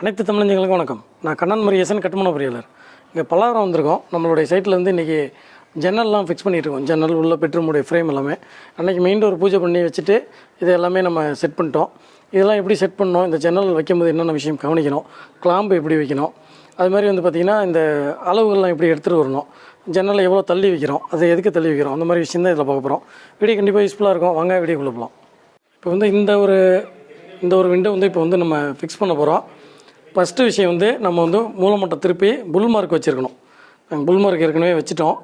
அனைத்து தமிழஞ்சங்களுக்கும் வணக்கம். நான் கண்ணன் முரியசன் கட்டுமான பொறியாளர். இங்கே பல்லாரம் வந்திருக்கோம். நம்மளுடைய சைட்டில் இன்றைக்கி ஜன்னல்லாம் ஃபிக்ஸ் பண்ணிகிட்ருக்கோம் இருக்கோம். ஜன்னல் உள்ள பெட்ரூமுடைய ஃப்ரேம் எல்லாமே. அன்றைக்கி மெயின் டோர் பூஜை பண்ணி வச்சுட்டு இது எல்லாமே நம்ம செட் பண்ணிட்டோம். இதெல்லாம் எப்படி செட் பண்ணோம் இந்த ஜன்னல் வைக்கும்போது என்னென்ன விஷயம் கவனிக்கணும்? கிளாம்பு எப்படி வைக்கணும்? அது மாதிரி வந்து பார்த்திங்கன்னா இந்த அளவுகள்லாம் எப்படி எடுத்துகிட்டு வரணும்? ஜன்னலை எவ்வளோ தள்ளி வைக்கிறோம்? அதை எதுக்கு தள்ளி வைக்கிறோம்? அந்த மாதிரி விஷயம் தான் இதில் பார்க்க போகிறோம் வீடியோ கண்டிப்பாக யூஸ்ஃபுல்லாக இருக்கும். வாங்க வீடியோ போகலாம் இப்போ வந்து இந்த ஒரு இந்த ஒரு விண்டோ வந்து இப்போ வந்து நம்ம ஃபிக்ஸ் பண்ண போகிறோம் ஃபஸ்ட்டு விஷயம் வந்து நம்ம வந்து மூலமட்டம் திருப்பி புல் மார்க் வச்சுருக்கணும். நாங்கள் புல் மார்க் ஏற்கனவே வச்சுட்டோம்.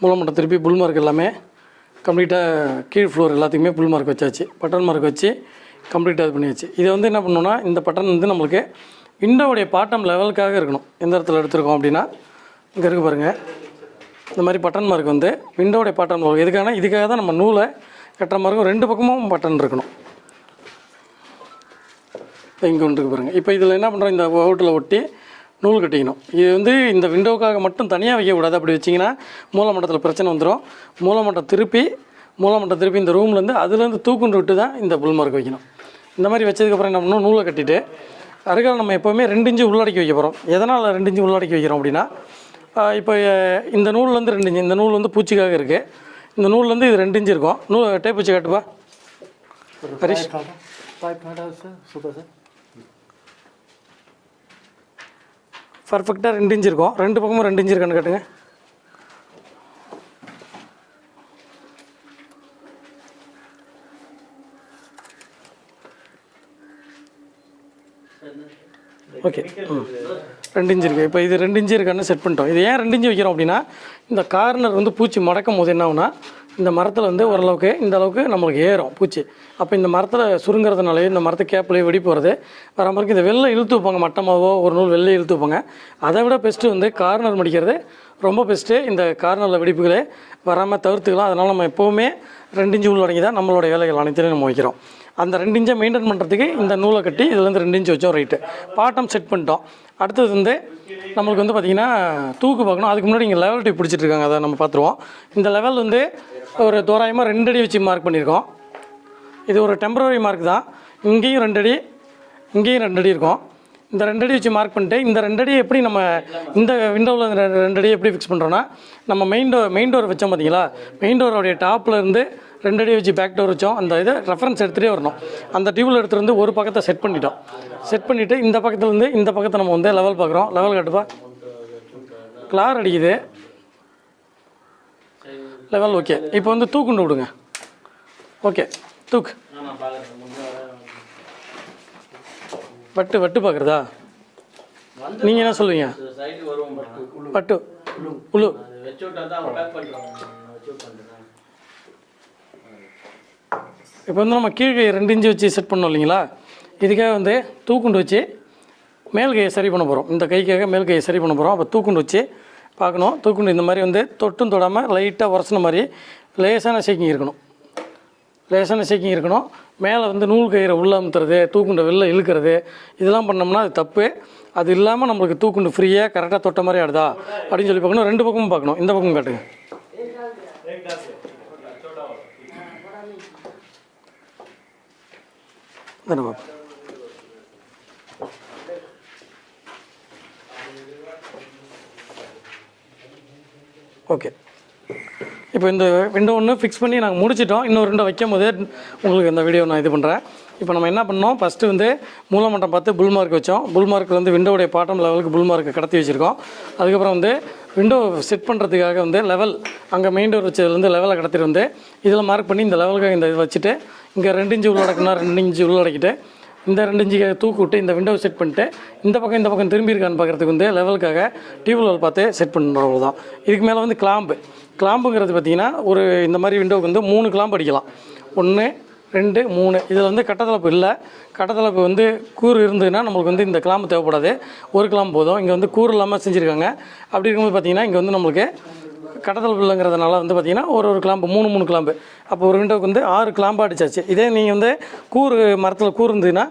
மூலமட்டம் திருப்பி புல் மார்க் எல்லாமே கம்ப்ளீட்டாக கீழ் ஃப்ளோர் எல்லாத்துக்குமே புல் மார்க் வச்சாச்சு. பட்டன் மார்க் வச்சு கம்ப்ளீட்டாக இது பண்ணியாச்சு. இதை வந்து என்ன பண்ணணும்னா இந்த பட்டன் வந்து நம்மளுக்கு விண்டோவுடைய பாட்டம் லெவலுக்காக இருக்கணும். எந்த இடத்துல எடுத்திருக்கோம் அப்படின்னா இங்கே இருக்குது பாருங்கள் இந்த மாதிரி பட்டன் மார்க் வந்து விண்டோடைய பாட்டம் லெவல் எதுக்கான இதுக்காக தான் நம்ம நூலை கட்டுற மார்க்கும் ரெண்டு பக்கமும் பட்டன் இருக்கணும். இங்கே வந்துருக்கு பாருங்கள் இப்போ இதில் என்ன பண்ணுறோம் இந்த ஓட்டில் ஒட்டி நூல் கட்டிக்கணும். இது வந்து இந்த விண்டோக்காக மட்டும் தனியாக வைக்கக்கூடாது அப்படி வச்சிங்கன்னா மூலமட்டத்தில் பிரச்சனை வந்துடும் மூலமட்டம் திருப்பி மூலமட்டம் திருப்பி இந்த ரூம்லேருந்து அதுலேருந்து தூக்குண்டு விட்டு தான் இந்த புல்மார்க் வைக்கணும். இந்த மாதிரி வச்சதுக்கப்புறம் என்ன பண்ணணும்? நூலை கட்டிட்டு அருகால் நம்ம எப்போவுமே ரெண்டு இன்ச்சு உள்ளடக்கி வைக்க போகிறோம் எதனால் ரெண்டு இன்ச்சு உள்ளடக்கி வைக்கிறோம் அப்படின்னா இப்போ இந்த நூல்லேருந்து ரெண்டு இன்ச்சு இந்த நூல் வந்து பூச்சிக்காக இருக்குது இந்த நூல்லேருந்து இது ரெண்டு இன்ச்சு இருக்கும். நூல் டேப் வச்சு காட்டுப்பா ஹரிஷ் சார் பர்ஃபெக்டாக ரெண்டு இன்ச் இருக்கும். ரெண்டு பக்கமும் ரெண்டு இன்ச் இருக்கான்னு கேட்டுங்க. ஓகே ம். ரெண்டு இன்ச் இருக்குது இப்போ இது ரெண்டு இன்ச் இருக்கான்னு செட் பண்ணிட்டோம். இது ஏன் ரெண்டு இன்ச் வைக்கிறோம் அப்படின்னா இந்த கார்னர் வந்து பூச்சி மடக்கும் போது என்ன ஆகுனா இந்த மரத்தில் வந்து ஓரளவுக்கு இந்த அளவுக்கு நம்மளுக்கு ஏறும் பூச்சி. அப்போ இந்த மரத்தில் சுருங்குறதுனாலே இந்த மரத்து கேப்லேயே வெடி போகிறது வர மாதிரி இந்த வெளில இழுத்து வைப்பாங்க மட்டமாவோ ஒரு நூல் வெளில இழுத்து வைப்பாங்க. அதை விட பெஸ்ட்டு வந்து கார்னர் மடிக்கிறது. ரொம்ப பெஸ்ட்டு இந்த கார்னரில் வெடிப்புகளே வராமல் தவிர்த்துக்கலாம். அதனால் நம்ம எப்போவுமே ரெண்டு இன்ச்சு உள்ளடங்கி தான் நம்மளோட வேலைகள் அனைத்தையும் நம்ம வைக்கிறோம். அந்த ரெண்டு இன்ச்சை மெயின்டைன் பண்ணுறதுக்கு இந்த நூலை கட்டி இதுலேருந்து ரெண்டு இன்ச்சு வச்சோம் ரைட்டு பாட்டம் செட் பண்ணிட்டோம். அடுத்தது வந்து நம்மளுக்கு வந்து பார்த்திங்கன்னா தூக்கு பார்க்கணும். அதுக்கு முன்னாடி இங்கே லெவல் டிப் பிடிச்சிட்டு இருக்காங்க அதை நம்ம பார்த்துருவோம். இந்த லெவல் வந்து ஒரு தோராயமாக ரெண்டு அடி வச்சு மார்க் பண்ணியிருக்கோம். இது ஒரு டெம்பரரி மார்க் தான். இங்கேயும் ரெண்டு அடி இங்கேயும் ரெண்டு அடி இருக்கும். இந்த ரெண்டு அடி வச்சு மார்க் பண்ணிட்டு இந்த ரெண்டு அடி எப்படி நம்ம இந்த விண்டோவில் ரெண்டு அடி எப்படி ஃபிக்ஸ் பண்ணுறோன்னா நம்ம மெயின் டோர் மெயின் டோர் வச்சோம் பார்த்தீங்களா மெயின் டோரோடைய டாப்பில் இருந்து ரெண்டு அடி வச்சு பேக் டோர் வச்சோம். அந்த இதை ரெஃபரன்ஸ் எடுத்துகிட்டே வரணும். அந்த டியூபில் எடுத்துகிட்டு வந்து ஒரு பக்கத்தை செட் பண்ணிட்டோம். செட் பண்ணிவிட்டு இந்த பக்கத்துலேருந்து இந்த பக்கத்தை நம்ம வந்து லெவல் பார்க்குறோம். லெவல் கட்டுப்பா. கிளார் அடிக்குது. லெவல் ஓகே இப்போ வந்து தூக்குண்டு விடுங்க. ஓகே தூக்கு. வட்டு வட்டு பார்க்குறதா? நீங்கள் என்ன சொல்லுவீங்க? பட்டு. வட்டு உழு அது வச்சு விட்டா தான் அவங்க பேக் பண்ணுறாங்க வச்சு விட்டாங்க இப்போ வந்து நம்ம கீழ்கை ரெண்டு இன்ச்சு வச்சு செட் பண்ணோம் இல்லைங்களா? இதுக்காக வந்து தூக்குண்டு வச்சு மேல் கையை சரி பண்ண போகிறோம் இந்த கைக்காக மேல் கையை சரி பண்ண போகிறோம் அப்போ தூக்குண்டு வச்சு பார்க்கணும். தூக்குண்டு இந்த மாதிரி வந்து தொட்டும் தொடாமல் லைட்டாக உரசின மாதிரி லேசான ஷேக்கிங் இருக்கணும். லேசான ஷேக்கிங் இருக்கணும். மேலே வந்து நூல் கயிறை உள்ள அமுத்துறது தூக்குண்டை வெளில இழுக்கிறது இதெல்லாம் பண்ணோம்னா அது தப்பு. அது இல்லாமல் நம்மளுக்கு தூக்குண்டு ஃப்ரீயாக கரெக்டாக தொட்ட மாதிரி ஆடுதா? அப்படின்னு சொல்லி பார்க்கணும். ரெண்டு பக்கமும் பார்க்கணும். இந்த பக்கம் காட்டுங்க. வேணும் பாப்பா ஓகே இப்போ இந்த விண்டோ ஒன்று ஃபிக்ஸ் பண்ணி நாங்கள் முடிச்சிட்டோம். இன்னும் ரெண்டு வைக்கும் போதே உங்களுக்கு இந்த வீடியோ நான் இது பண்ணுறேன் இப்போ நம்ம என்ன பண்ணோம்? ஃபஸ்ட்டு வந்து மூலமட்டம் பார்த்து புல் மார்க் வச்சோம். புல் மார்க்கில் வந்து விண்டோடைய பாட்டம் லெவலுக்கு புல் மார்க்கை கடத்தி வச்சுருக்கோம். அதுக்கப்புறம் வந்து விண்டோ செட் பண்ணுறதுக்காக வந்து லெவல் அங்கே மெயின் டோர் வச்சதுலேருந்து லெவலை கடத்திட்டு வந்து இதில் மார்க் பண்ணி இந்த லெவலுக்காக இந்த இது வச்சுட்டு இங்கே ரெண்டு இன்ச்சு உள்ளடக்குனா ரெண்டு இன்ச்சு உள்ளடக்கிட்டு இந்த ரெண்டு இன்ச்சு தூக்கி விட்டு இந்த விண்டோ செட் பண்ணிட்டு இந்த பக்கம் இந்த பக்கம் திரும்பி இருக்கான்னு பார்க்குறதுக்கு வந்து லெவலுக்காக டியூப் பார்த்து செட் பண்ணுறவங்க தான் இதுக்கு மேலே வந்து கிளாம்பு கிளாம்புங்கிறது பார்த்திங்கன்னா ஒரு இந்த மாதிரி விண்டோவுக்கு வந்து மூணு கிளாம்பு அடிக்கலாம். ஒன்று ரெண்டு மூணு. இதில் வந்து கட்டத்தளப்பு இல்லை. கட்டத்தளப்பு வந்து கூறு இருந்ததுன்னா நம்மளுக்கு வந்து இந்த கிளாம்பு தேவைப்படாது. ஒரு கிளாம்பு போதும். இங்கே வந்து கூறு இல்லாமல் செஞ்சுருக்காங்க. அப்படி இருக்கும்போது பார்த்தீங்கன்னா இங்கே வந்து நம்மளுக்கு கடத்தல் புல்லுங்கிறதுனால வந்து பார்த்திங்கன்னா ஒரு ஒரு கிளாம்பு மூணு மூணு கிளாம்பு. அப்போ ஒரு விண்டோவுக்கு வந்து ஆறு கிளாம்பு அடிச்சாச்சு. இதே நீங்கள் வந்து கூறு மரத்தில் கூறு இருந்ததுன்னா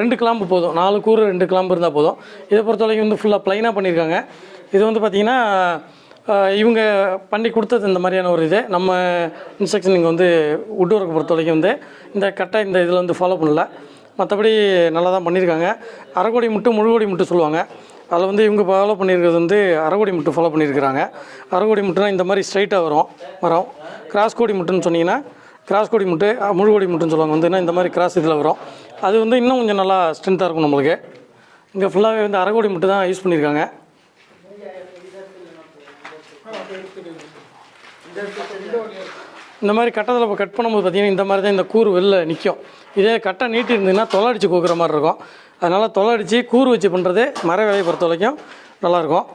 ரெண்டு கிளாம்பு போதும். நாலு கூறு ரெண்டு கிளாம்பு இருந்தால் போதும். இதை பொறுத்த வரைக்கும் வந்து ஃபுல்லாக ப்ளைனாக பண்ணியிருக்காங்க இது வந்து பார்த்திங்கன்னா இவங்க பண்ணி கொடுத்தது இந்த மாதிரியான ஒரு இது. நம்ம இன்ஸ்ட்ரக்ஷன் இங்கே வந்து உட் ஒர்க் பொறுத்த வரைக்கும் வந்து இந்த கரெக்டாக இந்த இதில் வந்து ஃபாலோ பண்ணல. மற்றபடி நல்லா தான் பண்ணியிருக்காங்க அரைக்கோடி முட்டு முழுகோடி முட்டு சொல்லுவாங்க. அதில் வந்து இவங்க ஃபாலோ பண்ணியிருக்கிறது வந்து அரைக்கோடி முட்டு ஃபாலோ பண்ணியிருக்கிறாங்க. அரைக்கோடி முட்டுனா இந்த மாதிரி ஸ்ட்ரைட்டாக வரும் வரும். கிராஸ் கோடி முட்டுன்னு சொன்னீங்கன்னா கிராஸ் கோடி முட்டு முழுகோடி முட்டுன்னு சொல்லுவாங்க. வந்துன்னா இந்த மாதிரி கிராஸ் இதில் வரும். அது வந்து இன்னும் கொஞ்சம் நல்லா ஸ்ட்ரென்த்தாக இருக்கும் நம்மளுக்கு. இங்கே ஃபுல்லாகவே வந்து அரைக்கோடி முட்டு தான் யூஸ் பண்ணியிருக்காங்க. இந்த மாதிரி கட்டத்தில் இப்போ கட் பண்ணும்போது பார்த்தீங்கன்னா இந்த மாதிரி தான் இந்த கூறு வெளில நிற்கும் இதே கட்டை நீட்டி இருந்ததுன்னா தொலை அடித்து கோக்குற மாதிரி இருக்கும். அதனால் தொலை அடித்து கூறு வச்சு பண்ணுறது மர வேலையை பொறுத்த வரைக்கும் நல்லாயிருக்கும்.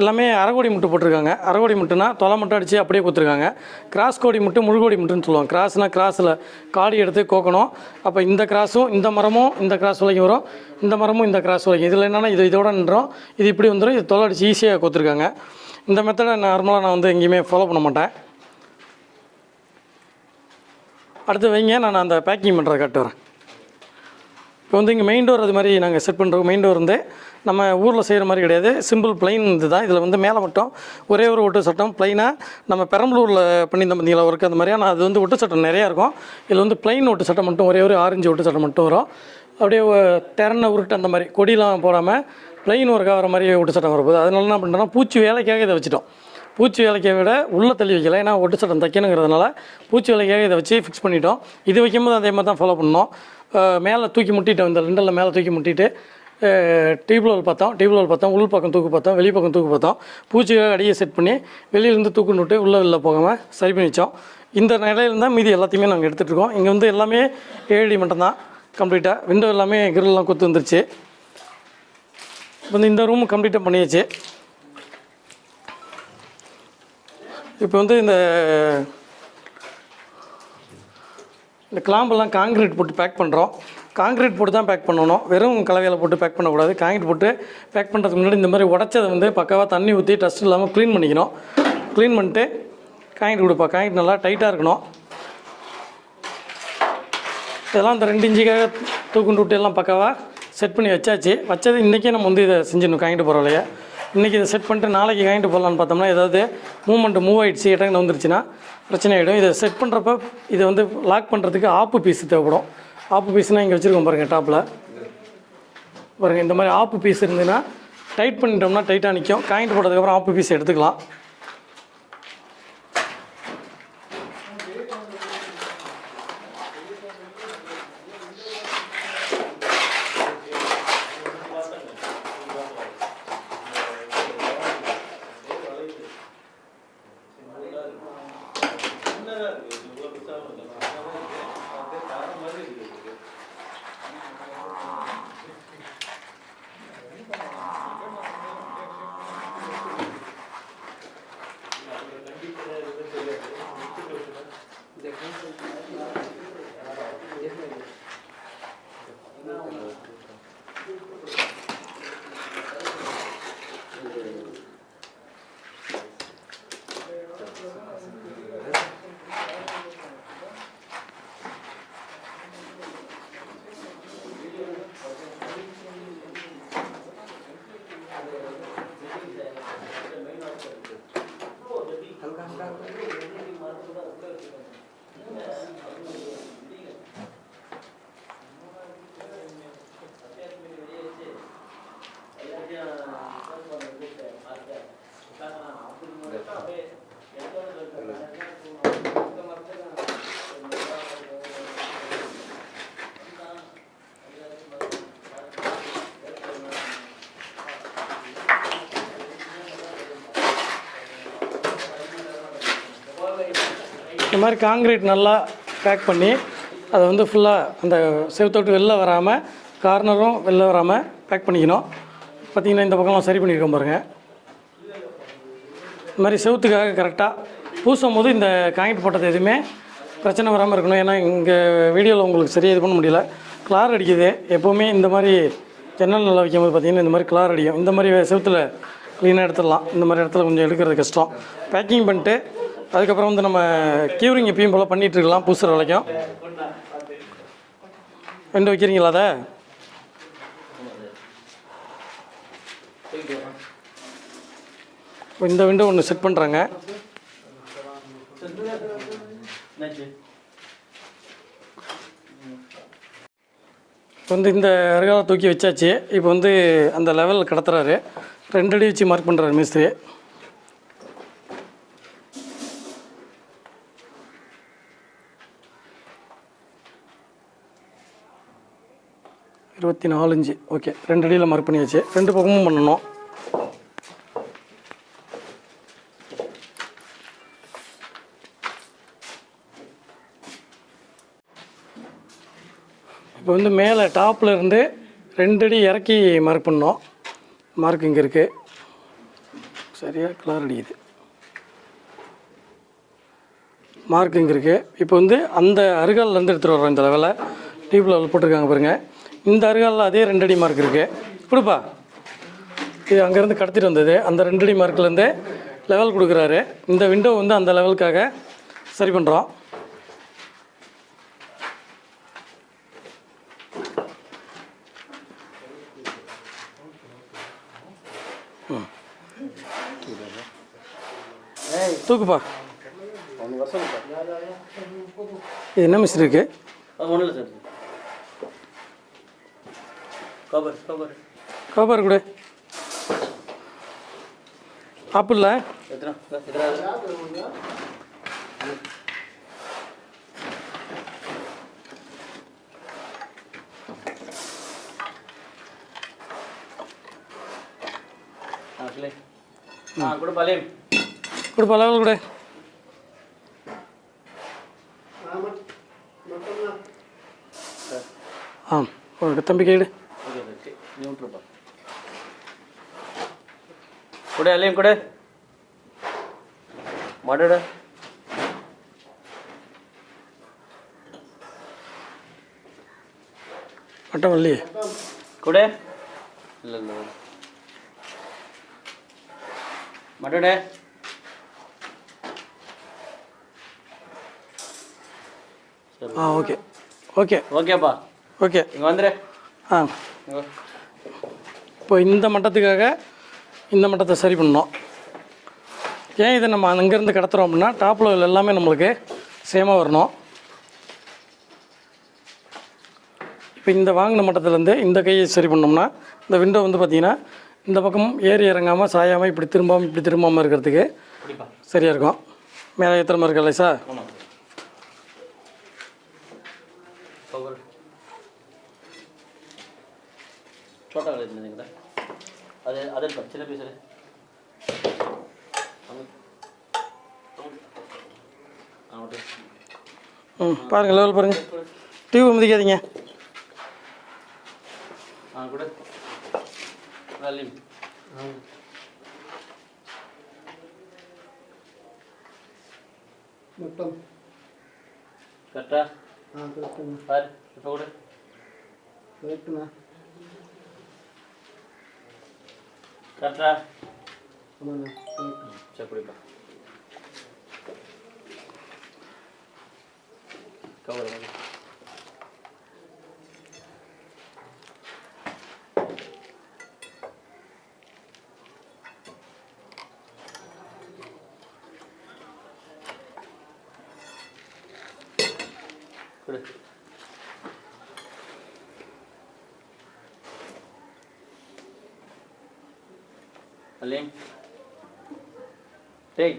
எல்லாமே அரைக்கோடி முட்டு போட்டிருக்காங்க. அரைக்கோடி முட்டுனா தொலை மட்டும் அடித்து அப்படியே கொடுத்துருக்காங்க கிராஸ் கோடி முட்டு முழுகோடி முட்டுன்னு சொல்லுவாங்க. கிராஸ்னால் கிராஸில் காடி எடுத்து கோக்கணும். அப்போ இந்த கிராஸும் இந்த மரமும் இந்த கிராஸ் வரைக்கும் வரும். இந்த மரமும் இந்த கிராஸ் வரைக்கும். இதில் என்னென்னா இது இதோட நின்றோம். இது இப்படி வந்துடும் இது தொலை அடித்து ஈஸியாக கொடுத்துருக்காங்க இந்த மெத்தடை நார்மலாக நான் வந்து எங்கேயுமே ஃபாலோ பண்ண மாட்டேன். அடுத்து வைங்க நான் அந்த பேக்கிங் பண்ணுறதை காட்டு வரேன். இப்போ வந்து இங்கே மெயின் டோர் அது மாதிரி நாங்கள் செட் பண்ணுறோம் மெயின் டோர் வந்து நம்ம ஊரில் செய்கிற மாதிரி கிடையாது. சிம்பிள் பிளைன் இது தான் இதில் வந்து மேலே மட்டும் ஒரே ஒரு ஒட்டு சட்டம். பிளைனாக நம்ம பெரம்பலூரில் பண்ணியிருந்தோம் பார்த்தீங்களா ஒர்க் அந்த மாதிரி ஆனால் அது வந்து ஒட்டு சட்டம் நிறையா இருக்கும். இதில் வந்து பிளைன் ஒட்டு சட்டம் மட்டும் ஒரே ஒரு ஆரஞ்சு ஒட்டு சட்டம் மட்டும் வரும். அப்படியே திறனை உருட்டு அந்த மாதிரி கொடிலாம் போடாமல் பிளைன் ஒர்க்காக வர மாதிரி ஒட்டு சட்டம் வரப்போகுது. அதனால என்ன பண்ணுறோம்னா பூச்சி வேலைக்காக இதை வச்சுட்டோம். பூச்சி வேலைக்கை விட உள்ளே தள்ளி வைக்கல. ஏன்னா ஒட்டு சட்டம் தைக்கணுங்கிறதுனால பூச்சி வேலைக்காக இதை வச்சு ஃபிக்ஸ் பண்ணிட்டோம். இது வைக்கும்போது அதே மாதிரி தான் ஃபாலோ பண்ணோம். மேலே தூக்கி முட்டிட்டோம். இந்த ரெண்டில் மேலே தூக்கி முட்டிட்டு டியூப்லோல் பார்த்தோம். டியூப்லோல் பார்த்தோம். உள் பக்கம் தூக்கு பார்த்தோம். வெளி பக்கம் தூக்கு பார்த்தோம். பூச்சிக்காக அடியை செட் பண்ணி வெளியிலேருந்து தூக்குன்னு விட்டு உள்ளே வெளில போகாமல் சரி பண்ணி வச்சோம். இந்த நிலையில தான் மீதி எல்லாத்தையுமே நாங்கள் எடுத்துகிட்டு இருக்கோம். இங்கே வந்து எல்லாமே ஏழடி மட்டும்தான். கம்ப்ளீட்டாக விண்டோ எல்லாமே கிரில்லாம் கொத்து வந்துருச்சு. இப்போ வந்து இந்த ரூம் கம்ப்ளீட்டாக பண்ணியாச்சு. இப்போ வந்து இந்த இந்த கிளாம்பெல்லாம் காங்கிரீட் போட்டு பேக் பண்ணுறோம் காங்கிரீட் போட்டு தான் பேக் பண்ணணும். வெறும் கலவையில் போட்டு பேக் பண்ணக்கூடாது. காங்கிரீட் போட்டு பேக் பண்ணுறதுக்கு முன்னாடி இந்த மாதிரி உடச்சதை வந்து பக்காவாக தண்ணி ஊற்றி டஸ்ட் இல்லாமல் க்ளீன் பண்ணிக்கணும். க்ளீன் பண்ணிட்டு காங்கிரீட் கொடுப்பா. காங்கிரீட் நல்லா டைட்டாக இருக்கணும். இதெல்லாம் இந்த ரெண்டு இஞ்சிக்காக தூக்குண்டு விட்டு எல்லாம் பக்காவாக செட் பண்ணி வச்சாச்சு. வச்சது இன்றைக்கே நம்ம வந்து இதை செஞ்சிடணும். காங்கிட்டு போகிறோம்லையே இன்றைக்கி இதை செட் பண்ணிட்டு நாளைக்கு வாங்கிட்டு போகலான்னு பார்த்தோம்னா ஏதாவது மூமெண்ட் மூவ் ஆகிடுச்சு இடங்க வந்துருச்சுன்னா பிரச்சனை ஆகிடும் இதை செட் பண்ணுறப்ப இதை வந்து லாக் பண்ணுறதுக்கு ஆப்பு பீஸ் தேவைப்படும். ஆப்பு பீஸ்னால் இங்கே வச்சுருக்கோம் பாருங்கள் டாப்பில் பாருங்கள் இந்த மாதிரி ஆப்பு பீஸ் இருந்ததுன்னா டைட் பண்ணிட்டோம்னா டைட்டாக நிற்கும் காயின்ட் போட்டதுக்கப்புறம் ஆப்பு பீஸ் எடுத்துக்கலாம். இந்த மாதிரி காங்கிரீட் நல்லா பேக் பண்ணி அதை வந்து ஃபுல்லாக அந்த செவத்தோட்டு வெளில வராமல் கார்னரும் வெளில வராமல் பேக் பண்ணிக்கணும். பார்த்தீங்கன்னா இந்த பக்கம்லாம் சரி பண்ணியிருக்கோம் பாருங்கள் இந்த மாதிரி செவுத்துக்காக கரெக்டாக பூசும் போது இந்த காங்கிரீட் போட்டது எதுவுமே பிரச்சனை வராமல் இருக்கணும். ஏன்னா இங்கே வீடியோவில் உங்களுக்கு சரியாக இது பண்ண முடியல. கிளார் அடிக்குது. எப்போவுமே இந்த மாதிரி ஜன்னல் நல்லா வைக்கும்போது பார்த்திங்கன்னா இந்த மாதிரி கிளார் அடிக்கும். இந்த மாதிரி செவுத்தில் க்ளீனாக எடுத்துடலாம். இந்த மாதிரி இடத்துல கொஞ்சம் எடுக்கிறது கஷ்டம். பேக்கிங் பண்ணிட்டு அதுக்கப்புறம் வந்து நம்ம கியூரிங் எப்பயும் போல் பண்ணிகிட்டு இருக்கலாம். பூசுகிற வரைக்கும் ரெண்டு வைக்கிறீங்களா அதை? இப்போ இந்த விண்டோ ஒன்று செட் பண்ணுறாங்க இப்போ வந்து இந்த அருகாலை தூக்கி வச்சாச்சு. இப்போ வந்து அந்த லெவல் கடத்துறாரு. ரெண்டு அடி வச்சு மார்க் பண்ணுறாரு மிஸ்திரி இருபத்தி நாலு இஞ்சு ஓகே ரெண்டு அடியில் மார்க் பண்ணியாச்சு. ரெண்டு பக்கமும் பண்ணணும். இப்போ வந்து மேலே டாப்பில் இருந்து ரெண்டு அடி இறக்கி மார்க் பண்ணோம். மார்க் இங்கே இருக்குது சரியாக கலர் அடிக்குது. மார்க் இங்கே இருக்குது இப்போ வந்து அந்த அருகாலேருந்து எடுத்துகிட்டு வர்றோம் இந்த லெவலில் டீப் லெவல் போட்டிருக்காங்க பாருங்கள் இந்த அருகாலில் அதே ரெண்டு அடி மார்க் இருக்குது கொடுப்பா. இது அங்கேருந்து கடத்திட்டு வந்தது. அந்த ரெண்டு அடி மார்க்லேருந்து லெவல் கொடுக்குறாரு. இந்த விண்டோ வந்து அந்த லெவலுக்காக சரி பண்ணுறோம் தூக்குப்பா. இது என்ன மிஸ்டர் இருக்கு? அது ஒன்றும் இல்லை சார். Cover cover. கவர் கொடு. ஆப்பிளில்? கூட பழைய கொடுப்பா லெவல் கொடு. ஆ ஒரு தம்பி கைடு ஓகே ஓகே நீ விட்டுருப்பா கொடு எல்லையும் கொடு. மாடோட மட்டம் வரலையே? கொடு. இல்லை இல்லை மாட்டோட. ஆ ஓகே. ஓகே. ஓகேப்பா. ஓகே. இங்கே வந்துடு ஆ. இப்போ இந்த மட்டத்துக்காக இந்த மட்டத்தை சரி பண்ணோம் ஏன் இதை நம்ம அங்கேருந்து கடத்துறோம் அப்படின்னா டாப் லெவல் எல்லாமே நம்மளுக்கு சேமாக வரணும். இப்போ இந்த வாங்கின மட்டத்துலேருந்து இந்த கையை சரி பண்ணோம்னா இந்த விண்டோ வந்து பார்த்திங்கன்னா இந்த பக்கம் ஏறி இறங்காமல் சாயாமல் இப்படி திரும்பாமல் இப்படி திரும்பாமல் இருக்கிறதுக்கு சரியாக இருக்கும். மேலே ஏற்றுற மாதிரி இருக்கல சார் छोटा ಅದಲ್ಪ ಚಿನ್ನ ಪೀಸರೆ ம் பாருங்கள் லெவல் பாருங்கள் டியூப் மிதிக்காதீங்க ஆ கூட வால்யூம் மொத்தம் கரெக்டா ஆ கரெக்டுங்க பாரு இப்போ கூட கரெக்டுண்ணா Tatra. Kemana? Siapa lupa? Kau berapa? Good. அல்லையும் டேய்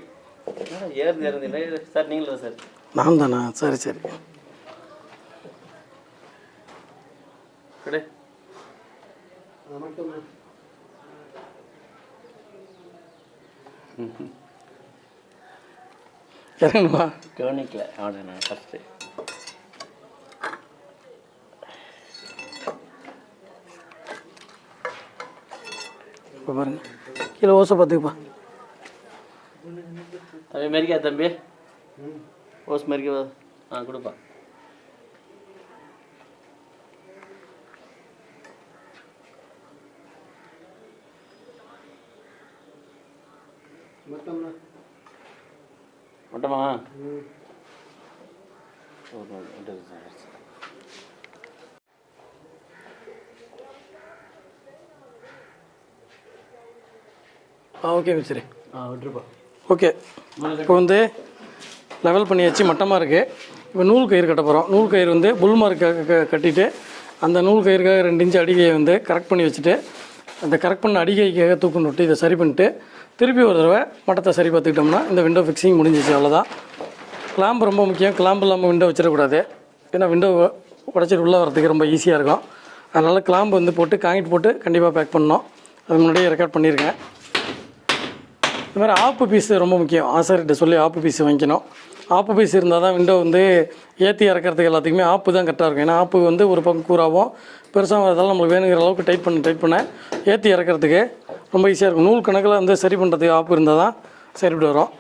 ஏறி இறந்து சார் நீங்களும் சார். நான் தானா? சரி சரி. கடை இறங்கணுமா டோனிக்கில் அவனை நான் ஃபஸ்ட்டு இப்போ பாருங்கள் கீழே ஓசை பார்த்துக்குப்பா. தம்பி மெரிக்கா தம்பி. ஓஸ் மெரிக்கா ஆ கொடுப்பா. ஓகே சரி ஆ விட்டுருப்பா. ஓகே இப்போ வந்து லெவல் பண்ணியாச்சு மட்டமாக இருக்குது இப்போ நூல் கயிறு கட்ட போகிறோம் நூல் கயிறு வந்து புல் மார்க் கட்டிட்டு அந்த நூல் கயிறுக்காக ரெண்டு இன்ச்சு அடிகையை வந்து கரெக்ட் பண்ணி வச்சுட்டு அந்த கரெக்ட் பண்ண அடிகைக்காக தூக்கி விட்டு இதை சரி பண்ணிட்டு திருப்பி ஒரு தடவை மட்டத்தை சரி பார்த்துக்கிட்டோம்னா இந்த விண்டோ ஃபிக்ஸிங் முடிஞ்சிச்சு அவ்வளோதான் கிளாம்பு ரொம்ப முக்கியம். கிளாம்பு இல்லாமல் விண்டோ வச்சிடக்கூடாது. ஏன்னா விண்டோ உடச்சிட்டு உள்ளே வரதுக்கு ரொம்ப ஈஸியாக இருக்கும். அதனால் கிளாம்பு வந்து போட்டு காங்கிட்டு போட்டு கண்டிப்பாக பேக் பண்ணணும். அது முன்னாடியே ரெக்கார்ட் பண்ணியிருக்கேன் இந்த மாதிரி ஆப்பு பீஸு ரொம்ப முக்கியம். ஆசாரிட்ட சொல்லி ஆப்பு பீஸு வாங்கிக்கணும். ஆப்பு பீஸ் இருந்தால் தான் விண்டோ வந்து ஏற்றி இறக்கிறதுக்கு எல்லாத்துக்குமே ஆப்பு தான் கரெக்டாக இருக்கும். ஏன்னா ஆப்பு வந்து ஒரு பக்கம் கூறாகவும் பெருசாக வரதால் நம்மளுக்கு வேணுங்கிற அளவுக்கு டைட் பண்ண டைட் பண்ண. ஏற்றி இறக்கிறதுக்கு ரொம்ப ஈஸியாக இருக்கும். நூல் கணக்கில் வந்து சரி பண்ணுறதுக்கு ஆப்பு இருந்தால் தான் சரிப்பட்டு வரும்.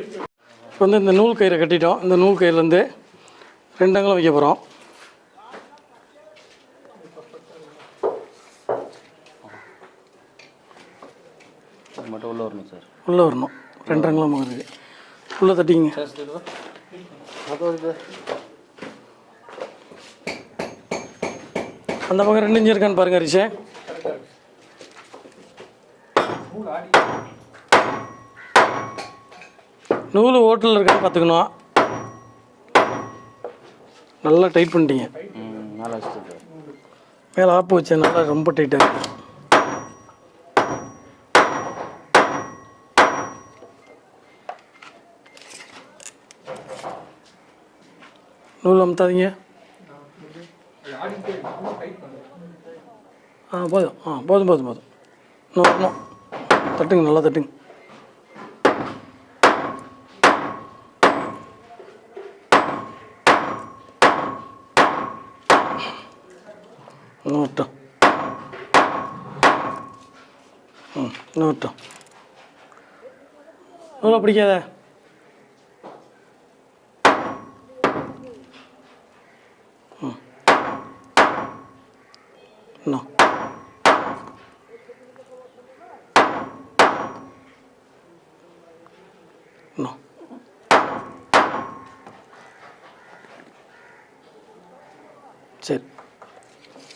இப்போ வந்து இந்த நூல் கயிறை கட்டிட்டோம். இந்த நூல் கயிறுலேருந்து ரெண்டு அங்கலம் வைக்க போகிறோம். மட்டும் உள்ளே வரணும் சார். உள்ளே வரணும். ரெண்டு அங்கலம் இருக்குது உள்ளே தட்டிங்க அந்த பக்கம் ரெண்டு இன்ச்சு இருக்கான்னு பாருங்க ரிஷே நூல் ஓட்டில் இருக்கான்னு பார்த்துக்கணும். நல்லா டைட் பண்ணிட்டீங்க. வச்சு மேலே ஆப்பு வச்சதுனால ரொம்ப டைட்டாக இருக்கு. நூல் அமுத்தாதீங்க. ஆ போதும். ஆ போதும் போதும் போதும். இன்னும் தட்டுங்க நல்லா தட்டுங்க இன்னும் வரட்டும் ம் இன்னும் வரட்டும் நூலை பிடிக்காத. ம். இன்னும். இன்னும். சரி.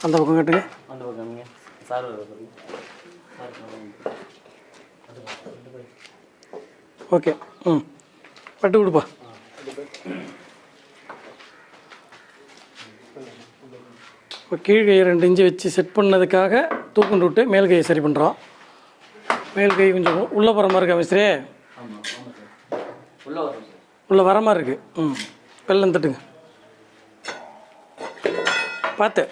அந்த பக்கம் கேட்டுங்க. அந்த பக்கம் நீங்கள் சார் ஓகே. ம். பட்டு கொடுப்பா. இப்போ கீழ்கையை ரெண்டு இன்ச்சு வச்சு செட் பண்ணதுக்காக தூக்குண்டு விட்டு மேல் கையை சரி பண்ணுறோம் மேல் கை கொஞ்சம் உள்ளே போகிற மாதிரி இருக்கா மிஸ்ரே? உள்ளே உள்ளே வர மாதிரி இருக்குது ம். வெள்ளம் தட்டுங்க. பார்த்து.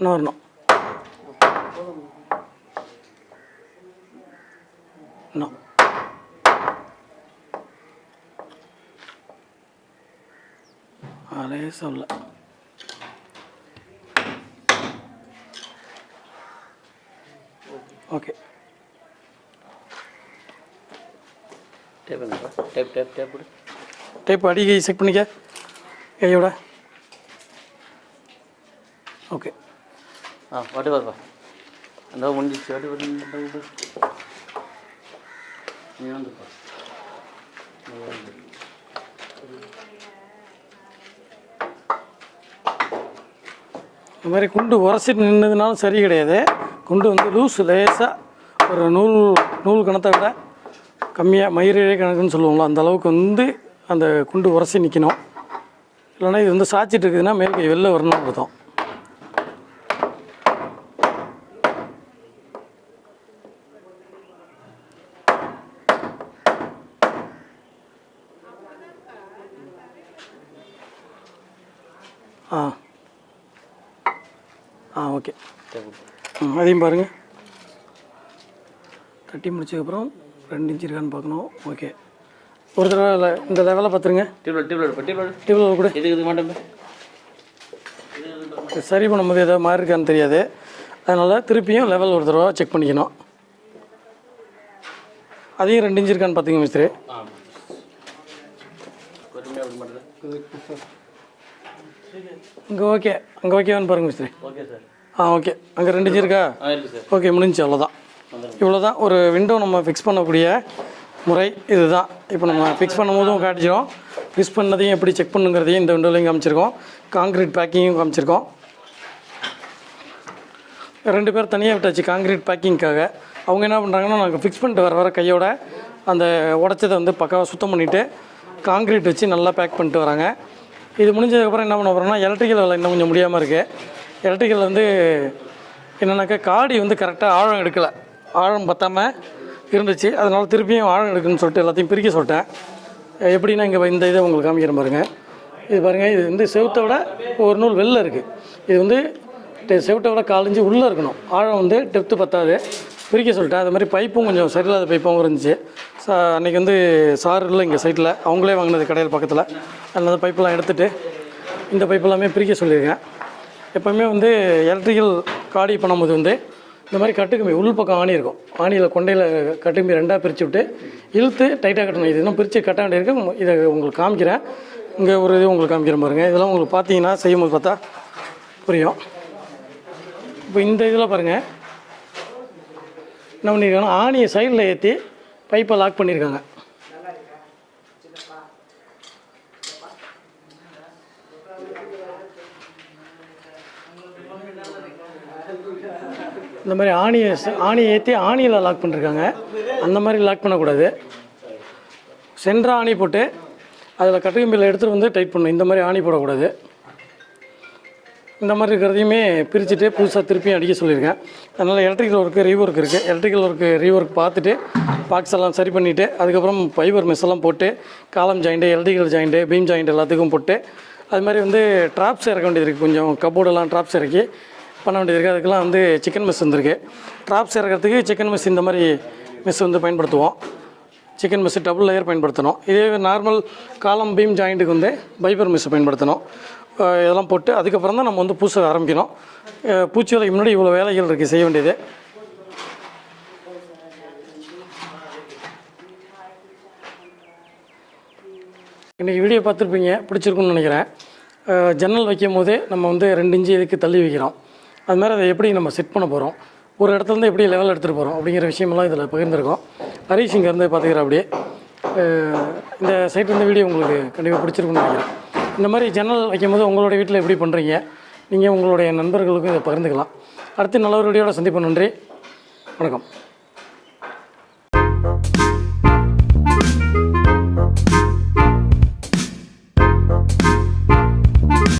இன்னும் வரணும் இன்னும் அதே சொல்ல. Okay. Tape tape tape tape tape அடிக்கை check பண்ணிக்க. கையோட. ஓகே. ஆ வாட்டு வரப்பா அந்த முடிஞ்சிச்சு வாட்டு வந்து நீ வந்துப்பா இந்த மாதிரி குண்டு உரசிட்டு நின்னதுனாலும் சரி கிடையாது. குண்டு வந்து லூஸ் லேசாக ஒரு நூல் நூல் கணத்தை விட கம்மியாக மயிரே கணக்குன்னு சொல்லுவோம்ல அந்த அளவுக்கு வந்து அந்த குண்டு உரசி நிற்கணும் இல்லைன்னா இது வந்து சாய்ச்சிட்டு இருக்குதுன்னா மேல் கை வெளில வரணும்னு அர்த்தம். ஆ. ஆ ஓகே. ம் அதையும் பாருங்கள் தட்டி முடிச்சதுக்கப்புறம் ரெண்டு இன்ச்சு இருக்கான்னு பார்க்கணும். ஓகே. ஒரு தடவை le- இந்த லெவலில் பார்த்துருங்க. டியூப்லைட் டியூப்லைட் டியூப்லைட் டேபிள் கூட. இது இது மாட்டோம் சரி பண்ணும்போது ஏதாவது மாறி இருக்கான்னு தெரியாது. அதனால் திருப்பியும் லெவல் ஒரு தடவை செக் பண்ணிக்கணும். அதையும் ரெண்டு இன்ச்சு இருக்கான்னு பார்த்துங்க மிஸ்திரி ஆ பொறுமையாக இங்கே ஓகே அங்கே ஓகேவான்னு பாருங்க மிஸ்திரி ஓகே சார் ஆ ஓகே அங்கே ரெண்டு இன்ச்சு இருக்கா? ஓகே முடிஞ்சு அவ்வளோதான் இவ்வளோதான் ஒரு விண்டோ நம்ம ஃபிக்ஸ் பண்ணக்கூடிய முறை இதுதான். இப்போ நம்ம ஃபிக்ஸ் பண்ணும்போதும் காட்டிச்சிரும் ஃபிக்ஸ் பண்ணதையும் எப்படி செக் பண்ணுங்கிறதையும் இந்த விண்டோலையும் காமிச்சிருக்கோம். காங்கிரீட் பேக்கிங்கும் காமிச்சிருக்கோம். ரெண்டு பேர் தனியாக விட்டாச்சு காங்கிரீட் பேக்கிங்க்காக அவங்க என்ன பண்ணுறாங்கன்னா நாங்கள் ஃபிக்ஸ் பண்ணிட்டு வர வர கையோட அந்த உடச்சதை வந்து பக்காவாக சுத்தம் பண்ணிவிட்டு காங்கிரீட் வச்சு நல்லா பேக் பண்ணிட்டு வராங்க. இது முடிஞ்சதுக்கப்புறம் என்ன பண்ண போகிறோம்னா எலக்ட்ரிக்கல் வேலை இன்னும் கொஞ்சம் முடியாமல் இருக்குது எலக்ட்ரிக்கல் வந்து என்னென்னாக்கா காடி வந்து கரெக்டாக ஆழம் எடுக்கலை. ஆழம் பற்றாமல் இருந்துச்சு. அதனால் திருப்பியும் ஆழம் எடுக்குன்னு சொல்லிட்டு எல்லாத்தையும் பிரிக்க சொல்லிட்டேன். எப்படின்னா இங்கே இந்த இதை உங்களுக்கு காமிக்கிற பாருங்கள் இது பாருங்கள் இது வந்து செவத்தை விட ஒரு நூல் வெளில இருக்குது இது வந்து டெ- விட காலஞ்சு உள்ளே இருக்கணும். ஆழம் வந்து டெப்த்து பத்தாது. பிரிக்க சொல்லிட்டேன். அது மாதிரி பைப்பும் கொஞ்சம் சரியில்லாத பைப்பாகவும் இருந்துச்சு. சா அன்றைக்கி வந்து சார் இல்லை இங்கே சைட்டில் அவங்களே வாங்கினது கடையில் பக்கத்தில். அந்த பைப்பெல்லாம் எடுத்துகிட்டு இந்த பைப்பெல்லாமே பிரிக்க சொல்லியிருக்கேன். எப்போவுமே வந்து எலக்ட்ரிக்கல் காடி பண்ணும்போது வந்து இந்த மாதிரி கட்டுக்கம்பி உள் பக்கம் ஆணி இருக்கும். ஆணியில் கொண்டையில் கட்டுக்கம்பி ரெண்டாக பிரித்து விட்டு இழுத்து டைட்டாக கட்டணும். இது இன்னும் பிரித்து கட்ட வேண்டியிருக்கு. இதை உங்களுக்கு காமிக்கிறேன். இங்கே ஒரு இது உங்களுக்கு காமிக்கிறேன் பாருங்கள் இதெல்லாம் உங்களுக்கு பார்த்தீங்கன்னா செய்யும்போது பார்த்தா புரியும். இப்போ இந்த இதில் பாருங்கள் என்ன பண்ணியிருக்காங்கன்னா ஆணியை சைடில் ஏற்றி பைப்பை லாக் பண்ணியிருக்காங்க. இந்த மாதிரி ஆணியை ஆணியை ஏற்றி ஆணியில் லாக் பண்ணிருக்காங்க. அந்த மாதிரி லாக் பண்ணக்கூடாது. சென்ற ஆணி போட்டு அதில் கட்டுக்கம்பியில் எடுத்துகிட்டு வந்து டைட் பண்ணணும். இந்த மாதிரி ஆணி போடக்கூடாது. இந்த மாதிரி இருக்கிறதையுமே பிரிச்சுட்டு புதுசாக திருப்பியும் அடிக்க சொல்லியிருக்கேன். அதனால் எலக்ட்ரிக்கல் ஒர்க்கு ரீஒர்க் இருக்குது எலக்ட்ரிக்கல் ஒர்க்கு ரீஒர்க் பார்த்துட்டு பாக்ஸ் எல்லாம் சரி பண்ணிவிட்டு அதுக்கப்புறம் ஃபைபர் மெஸ் எல்லாம் போட்டு column joint electrical joint beam joint எல்லாத்துக்கும் போட்டு அது மாதிரி வந்து ட்ராப்ஸ் இறக்க வேண்டியது இருக்குது கொஞ்சம் கப்போர்டெல்லாம் ட்ராப்ஸ் இறக்கி பண்ண வேண்டியது இருக்குது அதுக்கெல்லாம் வந்து சிக்கன் மெஸ் வந்திருக்கு. ட்ராப்ஸ் இறக்கிறதுக்கு சிக்கன் மெஸ் இந்த மாதிரி மெஸ் வந்து பயன்படுத்துவோம். சிக்கன் மெஸ்ஸு டபுள் லேயர் பயன்படுத்தணும். இதே நார்மல் காலம் பீம் ஜாயிண்ட்டுக்கு வந்து பைபர் மெஸ்ஸை பயன்படுத்தணும். இதெல்லாம் போட்டு அதுக்கப்புறம் தான் நம்ம வந்து பூச ஆரம்பிக்கணும். பூச்சி வேலைக்கு முன்னாடி இவ்வளோ வேலைகள் இருக்குது செய்ய வேண்டியது. இன்றைக்கி வீடியோ பார்த்துருப்பீங்க பிடிச்சிருக்குன்னு நினைக்கிறேன். ஜன்னல் வைக்கும் போதே நம்ம வந்து ரெண்டு இன்ச்சு இதுக்கு தள்ளி வைக்கிறோம். அது மாதிரி அதை எப்படி நம்ம செட் பண்ண போகிறோம் ஒரு இடத்துல இருந்து எப்படி லெவல் எடுத்துகிட்டு போகிறோம் அப்படிங்கிற விஷயமெல்லாம் இதில் பகிர்ந்துருக்கோம். ஹரீஷ் இங்கேருந்து பார்த்துக்கிறேன் அப்படியே. இந்த சைட்லேருந்து வீடியோ உங்களுக்கு கண்டிப்பாக பிடிச்சிருக்குன்னு நினைக்கிறேன். இந்த மாதிரி ஜன்னல் வைக்கும் போது உங்களோட வீட்டில் எப்படி பண்ணுறீங்க நீங்கள் உங்களுடைய நண்பர்களுக்கும் இதை பகிர்ந்துக்கலாம். அடுத்து நல்ல ஒரு வீடியோட நன்றி. வணக்கம்.